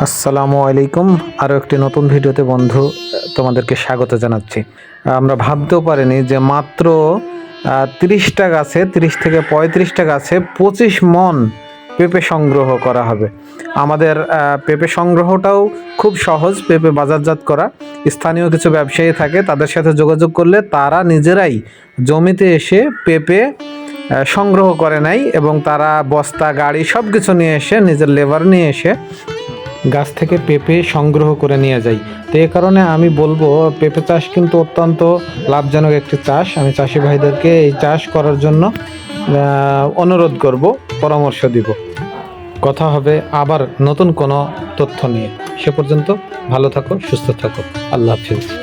আসসালামু আলাইকুম। আরও একটি নতুন ভিডিওতে বন্ধু, তোমাদেরকে স্বাগত জানাচ্ছি। আমরা ভাবতেও পারিনি যে মাত্র তিরিশটা গাছে, তিরিশ থেকে পঁয়ত্রিশটা গাছে পঁচিশ মন পেঁপে সংগ্রহ করা হবে। আমাদের পেঁপে সংগ্রহটাও খুব সহজ, পেঁপে বাজারজাত করা। স্থানীয় কিছু ব্যবসায়ী থাকে, তাদের সাথে যোগাযোগ করলে তারা নিজেরাই জমিতে এসে পেঁপে সংগ্রহ করে নাই এবং তারা বস্তা, গাড়ি সব কিছু নিয়ে এসে, নিজের লেবার নিয়ে এসে গাছ থেকে পেঁপে সংগ্রহ করে নিয়ে যাই। তো এ কারণে আমি বলব, পেঁপে চাষ কিন্তু অত্যন্ত লাভজনক একটি চাষ। আমি চাষি ভাইদেরকে এই চাষ করার জন্য অনুরোধ করব, পরামর্শ দিব। কথা হবে আবার নতুন কোনো তথ্য নিয়ে। সে পর্যন্ত ভালো থাকো, সুস্থ থাকো। আল্লাহ হাফিজ।